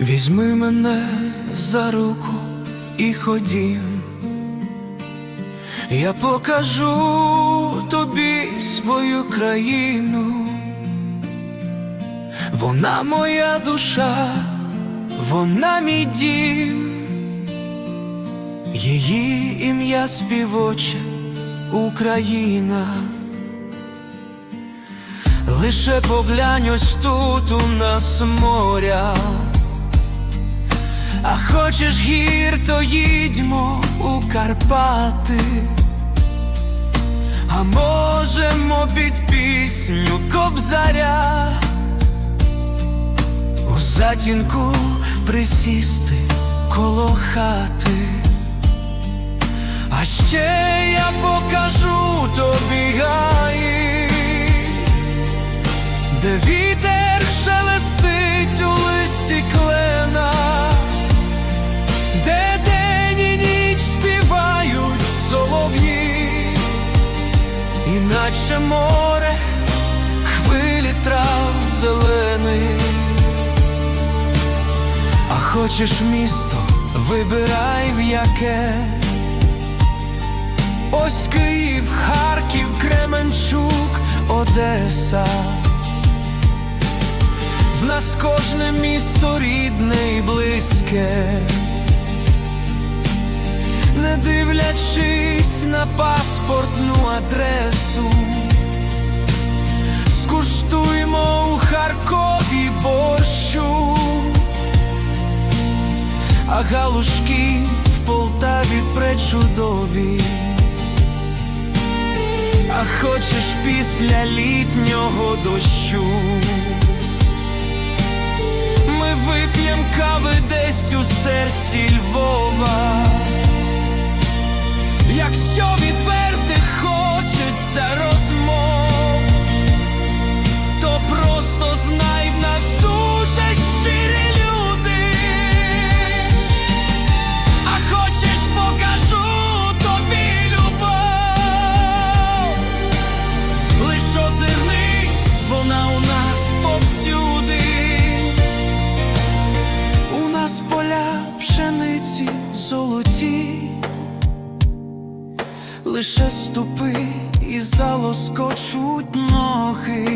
Візьми мене за руку і ходім. Я покажу тобі свою країну. Вона моя душа, вона мій дім, її ім'я співоче Україна. Лише поглянь ось тут у нас моря. А хочеш гір, то їдьмо у Карпати. А можемо під пісню кобзаря у затінку присісти коло хати. А ще я покажу тобі гаї, де вітер шелестить хочеш місто, вибирай в яке. Ось Київ, Харків, Кременчук, Одеса. В нас кожне місто рідне і близьке, не дивлячись на паспортну адресу, скуштуймо у Харкові а галушки в Полтаві пречудові. А хочеш після літнього дощу, ми вип'єм кави десь у серці Львова. Лише ступи і залоскочуть ноги.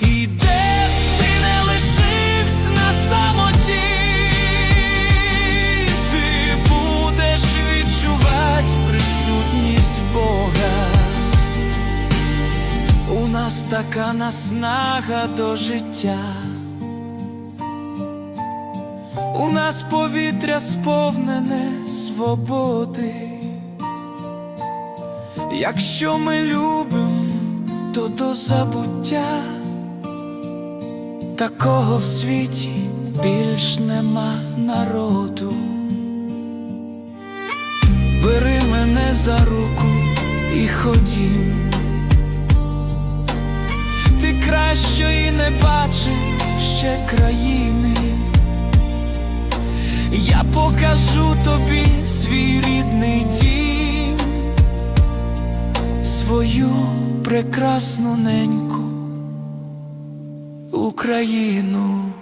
І де ти не лишився на самоті, ти будеш відчувати присутність Бога. У нас така наснага до життя. У нас повітря сповнене свободи. Якщо ми любимо, то до забуття такого в світі більш нема народу. Бери мене за руку і ходім. Ти кращої не бачив ще країни. Я покажу тобі свій рідний дім, свою прекрасну неньку Україну.